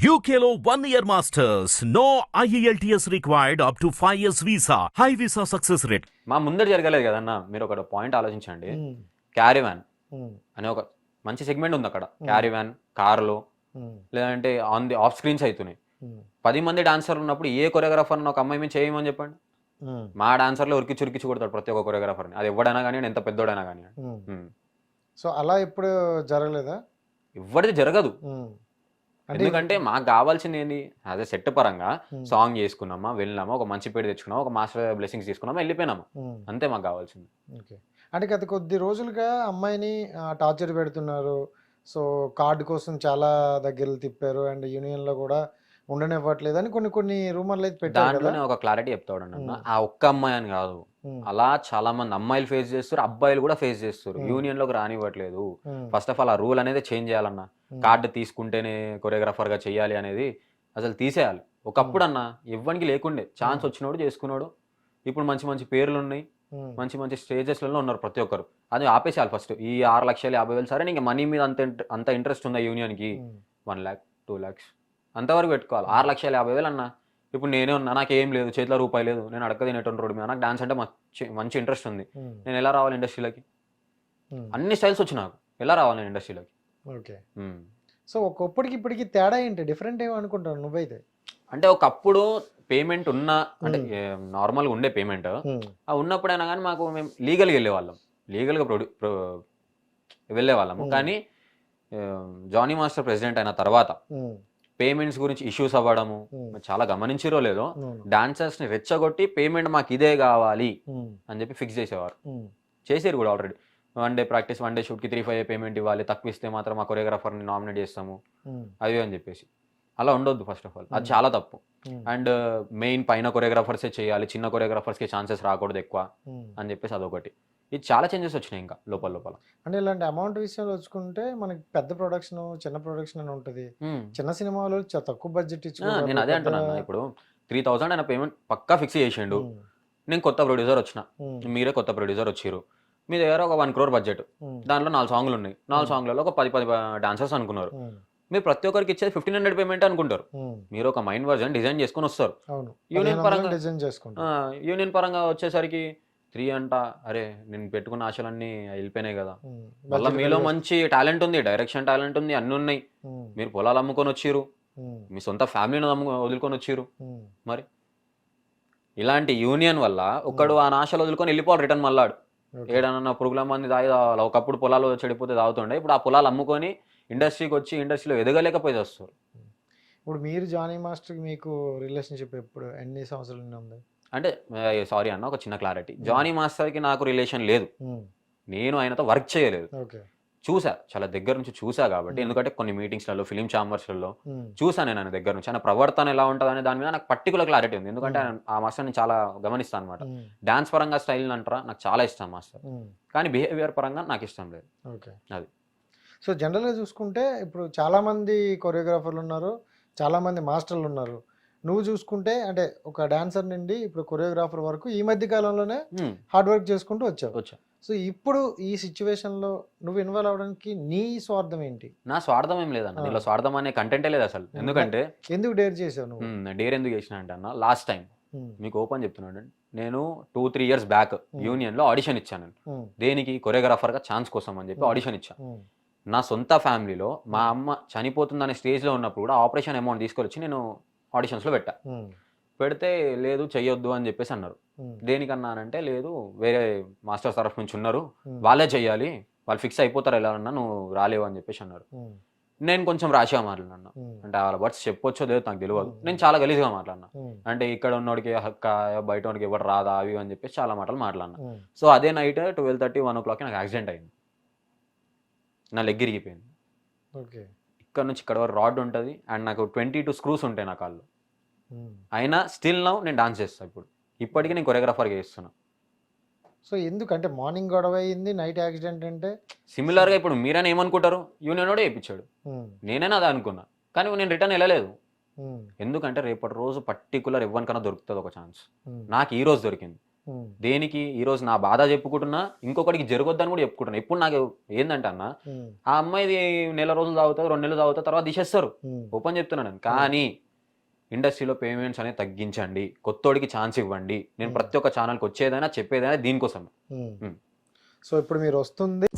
One year masters. No E IELTS required up to 5 years visa. High visa success rate. మా ముందర జరగలేదు కదన్న మీరు ఒక పాయింట్ ఆలోచించండి. ఉమ్, క్యారీవ్యాన్ ఉమ్, అనే ఒక మంచి సెగ్మెంట్ ఉంది అక్కడ. క్యారీవ్యాన్ కార్లో ఉమ్, లేదంటే ఆన్ ది ఆఫ్ స్క్రీన్స్ అవుతున్నాయి పది మంది డాన్సర్లు ఉన్నప్పుడు ఏ కొరియోగ్రాఫర్ ఒక అమ్మాయి మేము చేయమని చెప్పండి? మా డాన్సర్లో ఉరికి చురికిచి కొడతాడు ప్రతి ఒక్క కొరియోగ్రాఫర్ని అది ఎవడైనా కానీ ఎంత పెద్దోడైనా కానీ. సో అలా ఎప్పుడు జరగలేదా? ఎవరిది జరగదు. ఎందుకంటే మాకు కావాల్సింది ఏంది అదే సెట్ పరంగా సాంగ్ చేసుకున్నామా వెళ్ళినామా ఒక మంచి పేరు తెచ్చుకున్నామా ఒక మాస్టర్ బ్లెస్సింగ్స్ తీసుకున్నామా వెళ్ళిపోయినామా. అంతే మాకు కావాల్సింది. అంటే గత కొద్ది రోజులుగా అమ్మాయిని టార్చర్ పెడుతున్నారు. సో కార్డు కోసం చాలా దగ్గరలు తిప్పారు. అండ్ యూనియన్లో కూడా ఉండనివ్వట్లేదు అని కొన్ని కొన్ని రూమర్లు అయితే పెట్టారు కదా. ఒక క్లారిటీ చెప్తాడు. ఆ ఒక్క అమ్మాయి అని కాదు. ఉమ్, అలా చాలా మంది అమ్మాయిలు ఫేస్ చేస్తారు అబ్బాయిలు కూడా ఫేస్ చేస్తారు. యూనియన్లోకి రానివ్వట్లేదు. ఉమ్, ఫస్ట్ ఆఫ్ ఆల్ ఆ రూల్ అనేది చేంజ్ చేయాలన్న. ఉమ్, కార్డు తీసుకుంటేనే కొరియోగ్రాఫర్గా చేయాలి అనేది అసలు తీసేయాలి. ఒకప్పుడు అన్న ఇవ్వనికి లేకుండే. ఛాన్స్. వచ్చినోడు చేసుకున్నాడు. ఇప్పుడు మంచి మంచి పేర్లు ఉన్నాయి. ఉమ్, మంచి మంచి స్టేజెస్లలో ఉన్నారు ప్రతి ఒక్కరు. అది ఆపేసేయాలి ఫస్ట్ ఈ ఆరు లక్షలు యాభై వేలు సరే నీకు మనీ మీద అంత ఇంట- అంత ఇంట్రెస్ట్ ఉందా యూనియన్కి um, one lakh two lakhs అంతవరకు పెట్టుకోవాలి. ఆరు లక్షల యాభై వేలు అన్న. ఇప్పుడు నేనే ఉన్నా నాకు ఏం లేదు చేతిలో రూపాయి లేదు నేను అడగ తినేటువంటి రోడ్డు మీద. నాకు డాన్స్ అంటే మంచి మంచి ఇంట్రెస్ట్ ఉంది. నేను ఎలా రావాలి ఇండస్ట్రీలోకి? అన్ని స్టైల్స్ వచ్చి నాకు. ఎలా రావాలి నేను ఇండస్ట్రీలోకి? ఓకే. సో ఒకప్పటికి ఇప్పటికి తేడా ఏంటి? డిఫరెంట్ ఏమో అనుకుంటాను నువ్వైతే? అంటే ఒకప్పుడు పేమెంట్ ఉన్న అంటే. నార్మల్గా ఉండే పేమెంట్. ఆ ఉన్నప్పుడైనా కానీ మాకు మేము లీగల్గా వెళ్ళేవాళ్ళం. లీగల్గా ప్రొడ్యూ వెళ్ళేవాళ్ళము. కానీ జానీ మాస్టర్ ప్రెసిడెంట్ అయిన తర్వాత పేమెంట్స్ గురించి ఇష్యూస్ అవ్వడము. చాలా గమనించిరో లేదో అవును, డాన్సర్స్ని రెచ్చగొట్టి పేమెంట్ మాకు ఇదే కావాలి అని చెప్పి ఫిక్స్ చేసేవారు. చేసారు కూడా already one day practice one day షూట్కి three five payment ఇవ్వాలి. తక్కువ ఇస్తే మాత్రం మా కొరియోగ్రాఫర్ని నామినేట్ చేస్తాము. అవి అని చెప్పేసి. అలా ఉండొద్దు ఫస్ట్ ఆఫ్ ఆల్ అది. చాలా తప్పు. అండ్ మెయిన్ పైన కొరియోగ్రాఫర్సే చేయాలి చిన్న కొరియోగ్రాఫర్స్కి ఛాన్సెస్ రాకూడదు ఎక్కువ. అని చెప్పేసి అదొకటి. ఇది చాలా చేంజెస్ వచ్చినాయి ఇంకా లోపల లోపల. అంటే ఇలాంటి అమౌంట్ విషయంలో వచ్చుకుంటే మనకి పెద్ద ప్రొడక్షన్ చిన్న ప్రొడక్షన్ అని ఉంటుంది. చిన్న సినిమాలు తక్కువ బడ్జెట్ ఆ, ఇచ్చుకోవాలి నేను అదే అంటున్నాను. ఇప్పుడు త్రీ థౌసండ్ అయిన పేమెంట్ పక్కా ఫిక్స్ చేసిండు. నేను కొత్త ప్రొడ్యూసర్ వచ్చిన. మీరే కొత్త ప్రొడ్యూసర్ వచ్చిర్రు. మీ దగ్గర ఒక వన్ క్రోర్ బడ్జెట్ దాంట్లో నాలుగు సాంగ్లు ఉన్నాయి. నాలుగు. సాంగ్లలో ఒక పది పది డాన్సర్స్ అనుకున్నారు. మీరు ప్రతి ఒక్కరికి ఇచ్చేది ఫిఫ్టీన్ హండ్రెడ్ పేమెంట్ అనుకుంటారు. మీరు ఒక మైండ్ వర్జన్ డిజైన్ చేసుకొని వస్తారు. యూనియన్ పరంగా- డిజైన్ చేసుకుంటాం యూనియన్ పరంగా వచ్చేసరికి త్రీ అంట. అరే నేను పెట్టుకున్న ఆశలన్నీ వెళ్ళిపోయినాయి కదా. మళ్ళీ మీలో మంచి టాలెంట్ ఉంది డైరెక్షన్ టాలెంట్ ఉంది అన్ని ఉన్నాయి. మీరు పొలాలు అమ్ముకొని వచ్చిర్రు. ఉమ్, మీ సొంత ఫ్యామిలీని అమ్ము వదులుకొని వచ్చిర్రు. ఉమ్, మరి? ఇలాంటి యూనియన్ వల్ల ఒకడు ఆ ఆశలు వదులుకొని వెళ్ళిపోవాలి రిటర్న్ మళ్ళాడు. ఏడన్నా పురుగుల మంది తాగి. ఒకప్పుడు పొలాలు చెడిపోతే తాగుతుండే. ఇప్పుడు ఆ పొలాలు అమ్ముకొని ఇండస్ట్రీకి వచ్చి ఇండస్ట్రీలో ఎదగలేకపోయి వస్తారు ఇప్పుడు మీరు జానీ మాస్టర్ మీకు రిలేషన్షిప్ ఎప్పుడు ఎన్ని సంవత్సరాల ఉంది? అంటే సారీ అన్న ఒక చిన్న క్లారిటీ జానీ మాస్టర్కి నాకు రిలేషన్ లేదు. ఉమ్, నేను ఆయనతో వర్క్ చేయలేదు. చూసా చాలా దగ్గర నుంచి చూసా కాబట్టి Hmm. ఎందుకంటే కొన్ని మీటింగ్స్లలో ఫిలిం ఛాంబర్స్లలో చూసా నేను ఆయన దగ్గర నుంచి. ఆయన ప్రవర్తన ఎలా ఉంటుంది అనే దాని మీద నాకు పర్టికులర్ క్లారిటీ ఉంది. ఎందుకంటే ఆయన ఆ మాస్టర్ని చాలా గమనిస్తాను అనమాట డాన్స్ పరంగా స్టైల్ అంటారా? నాకు చాలా ఇష్టం మాస్టర్. కానీ బిహేవియర్ పరంగా నాకు ఇష్టం లేదు. అది. సో జనరల్గా చూసుకుంటే ఇప్పుడు చాలా మంది కొరియోగ్రాఫర్లు ఉన్నారు చాలా మంది మాస్టర్లు ఉన్నారు. నువ్వు చూసుకుంటే అంటే ఒక డాన్సర్ నుండి ఇప్పుడు కొరియోగ్రాఫర్ వరకు ఈ మధ్య కాలంలోనే. హార్డ్ వర్క్ చేసుకుంటూ వచ్చావు. వచ్చా. సో ఇప్పుడు ఈ situation లో నువ్వు ఇన్వాల్వ్ అవడానికి నీ స్వార్థం ఏంటి? నా స్వార్థం ఏం లేదన్న. ఆ. దీనిలో స్వార్థం అనే కంటెంటే లేదు అసలు. ఎందుకంటే ఎందుకు డేర్ చేసావు నువ్వు? డేర్ ఎందుకు చేసిన అంటే అన్న లాస్ట్ టైం మీకు ఓపెన్ చెప్తున్నాడు నేను టూ త్రీ ఇయర్స్ బ్యాక్ యూనియన్లో ఆడిషన్ ఇచ్చాను. దేనికి? కొరియోగ్రాఫర్గా ఛాన్స్ కోసం అని చెప్పి. ఆడిషన్ ఇచ్చాను నా సొంత ఫ్యామిలీలో మా అమ్మ చనిపోతుందనే స్టేజ్లో ఉన్నప్పుడు కూడా ఆపరేషన్ అమౌంట్ తీసుకొచ్చి నేను ఆడిషన్స్లో పెట్టా. పెడితే లేదు చెయ్యొద్దు అని చెప్పేసి అన్నారు. ఉమ్, దేనికన్నా అంటే లేదు వేరే మాస్టర్స్ తరఫు నుంచి ఉన్నారు. వాళ్ళే చెయ్యాలి. వాళ్ళు ఫిక్స్ అయిపోతారు ఎలా అన్నా నువ్వు రాలేవు అని చెప్పేసి అన్నారు. నేను కొంచెం రాసిగా మాట్లాడినా అంటే వాళ్ళ వర్డ్స్ చెప్పొచ్చో లేదు నాకు తెలియదు. నేను చాలా గలీజ్గా మాట్లాడినా. అంటే ఇక్కడ ఉన్నోడికి హక్క బయట వాడికి ఎవరు రాదా అవి అని చెప్పేసి చాలా మాటలు మాట్లాడినా. సో అదే night twelve thirty one o క్లాక్కి నాకు యాక్సిడెంట్ అయింది. నా లెగ్ ఇరిగిపోయింది. ఓకే. ఇక్కడ నుంచి ఇక్కడ వరకు రాడ్ ఉంటుంది అండ్ నాకు ట్వంటీ టూ స్క్రూస్ ఉంటాయి నా కాళ్ళు. ఉమ్. అయినా స్టిల్ నౌ నేను డాన్స్ చేస్తాను ఇప్పుడు. ఇప్పటికీ నేను కొరియోగ్రాఫర్గా చేస్తున్నా. సో ఎందుకు అంటే మార్నింగ్ గొడవ అయింది నైట్ యాక్సిడెంట్ అంటే సిమిలర్గా ఇప్పుడు మీరైనా ఏమనుకుంటారు? యూనియన్ కూడా వేయించాడు ఉమ్, నేనైనా అదే అనుకున్నా. కానీ నేను రిటర్న్ వెళ్ళలేదు. ఉమ్, ఎందుకంటే రేపటి రోజు పర్టికులర్ ఎవరికైనా దొరుకుతుంది ఒక ఛాన్స్. నాకు ఈ రోజు దొరికింది. దేనికి? ఈరోజు నా బాధ చెప్పుకుంటున్నా ఇంకొకటికి జరగొద్దని కూడా చెప్పుకుంటున్నా. ఇప్పుడు నాకు ఏందంటే అన్న ఆ అమ్మాయిది నెల రోజులు తాగుతుంది రెండు నెలలు తాగుతుంది తర్వాత తీసేస్తారు. ఓపెన్ చెప్తున్నాను నేను. కానీ ఇండస్ట్రీలో పేమెంట్స్ అనేది తగ్గించండి కొత్తోడికి ఛాన్స్ ఇవ్వండి. నేను. ప్రతి ఒక్క ఛానల్కి వచ్చేదైనా చెప్పేదైనా దీనికోసం. సో ఇప్పుడు మీరు వస్తుంది